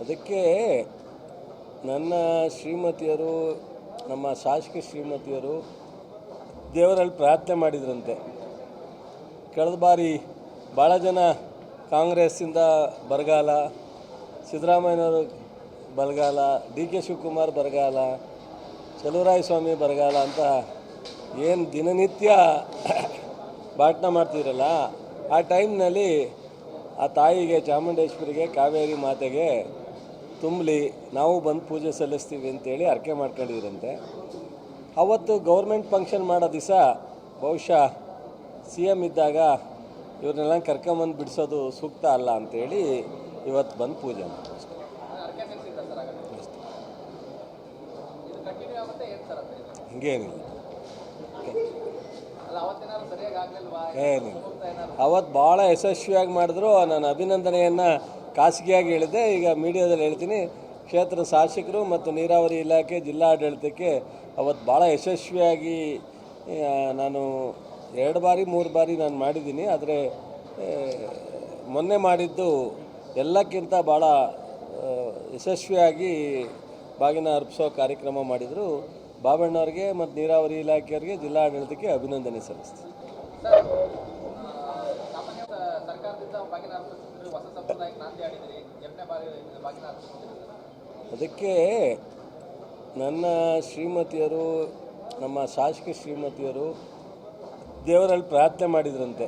ಅದಕ್ಕೆ ನನ್ನ ಶ್ರೀಮತಿಯರು, ನಮ್ಮ ಶಾಸಕ ಶ್ರೀಮತಿಯರು ದೇವರಲ್ಲಿ ಪ್ರಾರ್ಥನೆ ಮಾಡಿದ್ರಂತೆ. ಕಳೆದ ಬಾರಿ ಭಾಳ ಜನ ಕಾಂಗ್ರೆಸ್ಸಿಂದ ಬರಗಾಲ, ಸಿದ್ದರಾಮಯ್ಯನವರು ಬರಗಾಲ, ಡಿ ಕೆ ಶಿವಕುಮಾರ್ ಬರಗಾಲ ಸ್ವಾಮಿ ಬರಗಾಲ ಅಂತ ಏನು ದಿನನಿತ್ಯ ಭಾಷಣ ಮಾಡ್ತಿದ್ರಲ್ಲ, ಆ ಟೈಮ್ನಲ್ಲಿ ಆ ತಾಯಿಗೆ ಚಾಮುಂಡೇಶ್ವರಿಗೆ ಕಾವೇರಿ ಮಾತೆಗೆ ತುಂಬಲಿ, ನಾವು ಬಂದು ಪೂಜೆ ಸಲ್ಲಿಸ್ತೀವಿ ಅಂತೇಳಿ ಅರ್ಕೆ ಮಾಡ್ಕೊಂಡಿದ್ರಂತೆ. ಅವತ್ತು ಗೌರ್ಮೆಂಟ್ ಫಂಕ್ಷನ್ ಮಾಡೋ ದಿವಸ ಬಹುಶಃ ಸಿ ಎಂ ಇದ್ದಾಗ ಇವ್ರನ್ನೆಲ್ಲ ಕರ್ಕೊಂಬಂದು ಬಿಡಿಸೋದು ಸೂಕ್ತ ಅಲ್ಲ ಅಂತೇಳಿ ಇವತ್ತು ಬಂದು ಪೂಜೆ ಮಾಡಿ ಅಷ್ಟೇ. ಏನಾದ್ರು ಅವತ್ತು ಭಾಳ ಯಶಸ್ವಿಯಾಗಿ ಮಾಡಿದ್ರು. ನಾನು ಅಭಿನಂದನೆಯನ್ನು ಖಾಸಗಿಯಾಗಿ ಹೇಳಿದೆ ಈಗ ಮೀಡಿಯಾದಲ್ಲಿ ಹೇಳ್ತೀನಿ. ಕ್ಷೇತ್ರ ಶಾಸಕರು ಮತ್ತು ನೀರಾವರಿ ಇಲಾಖೆ ಜಿಲ್ಲಾಡಳಿತಕ್ಕೆ ಅವತ್ತು ಭಾಳ ಯಶಸ್ವಿಯಾಗಿ ನಾನು ಎರಡು ಬಾರಿ, ಮೂರು ಬಾರಿ ನಾನು ಮಾಡಿದ್ದೀನಿ. ಆದರೆ ಮೊನ್ನೆ ಮಾಡಿದ್ದು ಎಲ್ಲಕ್ಕಿಂತ ಭಾಳ ಯಶಸ್ವಿಯಾಗಿ ಬಾಗಿನ ಅರ್ಪಿಸೋ ಕಾರ್ಯಕ್ರಮ ಮಾಡಿದರು. ಬಾಬಣ್ಣವ್ರಿಗೆ ಮತ್ತು ನೀರಾವರಿ ಇಲಾಖೆಯವರಿಗೆ ಜಿಲ್ಲಾಡಳಿತಕ್ಕೆ ಅಭಿನಂದನೆ ಸಲ್ಲಿಸ್ತೀನಿ. ಅದಕ್ಕೆ ನನ್ನ ಶ್ರೀಮತಿಯರು, ನಮ್ಮ ಶಾಸಕ ಶ್ರೀಮತಿಯರು ದೇವರಲ್ಲಿ ಪ್ರಾರ್ಥನೆ ಮಾಡಿದ್ರಂತೆ.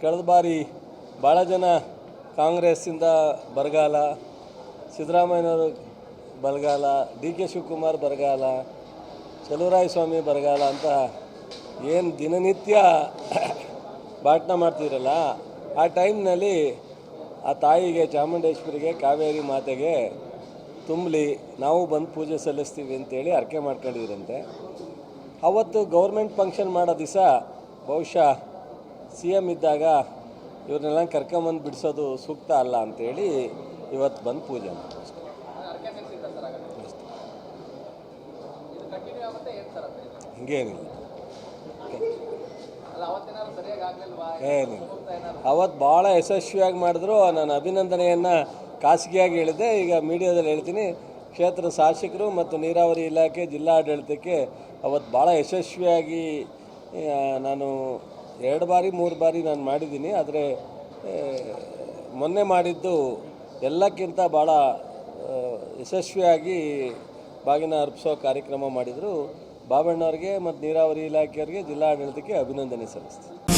ಕಳೆದ ಬಾರಿ ಭಾಳ ಜನ ಕಾಂಗ್ರೆಸ್ಸಿಂದ ಬರಗಾಲ, ಸಿದ್ದರಾಮಯ್ಯನವರು ಬರಗಾಲ, ಡಿ ಕೆ ಶಿವಕುಮಾರ್ ಬರಗಾಲ ಸ್ವಾಮಿ ಬರಗಾಲ ಅಂತ ಏನು ದಿನನಿತ್ಯ ಭಾಷಣ ಮಾಡ್ತಿರಲ್ಲ ಆ ಟೈಮ್ನಲ್ಲಿ ಆ ತಾಯಿಗೆ, ಚಾಮುಂಡೇಶ್ವರಿಗೆ, ಕಾವೇರಿ ಮಾತೆಗೆ ತುಂಬಲಿ, ನಾವು ಬಂದು ಪೂಜೆ ಸಲ್ಲಿಸ್ತೀವಿ ಅಂತೇಳಿ ಅರ್ಕೆ ಮಾಡ್ಕೊಂಡಿದ್ರಂತೆ. ಅವತ್ತು ಗೌರ್ಮೆಂಟ್ ಫಂಕ್ಷನ್ ಮಾಡೋ ದಿವಸ ಬಹುಶಃ ಸಿ ಎಂ ಇದ್ದಾಗ ಇವ್ರನ್ನೆಲ್ಲ ಕರ್ಕೊಂಬಂದು ಬಿಡಿಸೋದು ಸೂಕ್ತ ಅಲ್ಲ ಅಂತೇಳಿ ಇವತ್ತು ಬಂದು ಪೂಜೆ ಮಾಡಿದ್ರು. ಹಂಗೇನಿಲ್ಲ ಏನಿಲ್ಲ. ಅವತ್ತು ಭಾಳ ಯಶಸ್ವಿಯಾಗಿ ಮಾಡಿದ್ರು. ನಾನು ಅಭಿನಂದನೆಯನ್ನು ಖಾಸಗಿಯಾಗಿ ಹೇಳಿದೆ ಈಗ ಮೀಡಿಯಾದಲ್ಲಿ ಹೇಳ್ತೀನಿ. ಕ್ಷೇತ್ರ ಶಾಸಕರು ಮತ್ತು ನೀರಾವರಿ ಇಲಾಖೆ ಜಿಲ್ಲಾಡಳಿತಕ್ಕೆ ಅವತ್ತು ಭಾಳ ಯಶಸ್ವಿಯಾಗಿ ನಾನು ಎರಡು ಬಾರಿ ಮೂರು ಬಾರಿ ನಾನು ಮಾಡಿದ್ದೀನಿ. ಆದರೆ ಮೊನ್ನೆ ಮಾಡಿದ್ದು ಎಲ್ಲಕ್ಕಿಂತ ಭಾಳ ಯಶಸ್ವಿಯಾಗಿ ಬಾಗಿನ ಅರ್ಪಿಸೋ ಕಾರ್ಯಕ್ರಮ ಮಾಡಿದರು. ಬಾಬಣ್ಣವ್ರಿಗೆ ಮತ್ತು ನೀರಾವರಿ ಇಲಾಖೆಯವರಿಗೆ ಜಿಲ್ಲಾಡಳಿತಕ್ಕೆ ಅಭಿನಂದನೆ ಸಲ್ಲಿಸ್ತೀನಿ.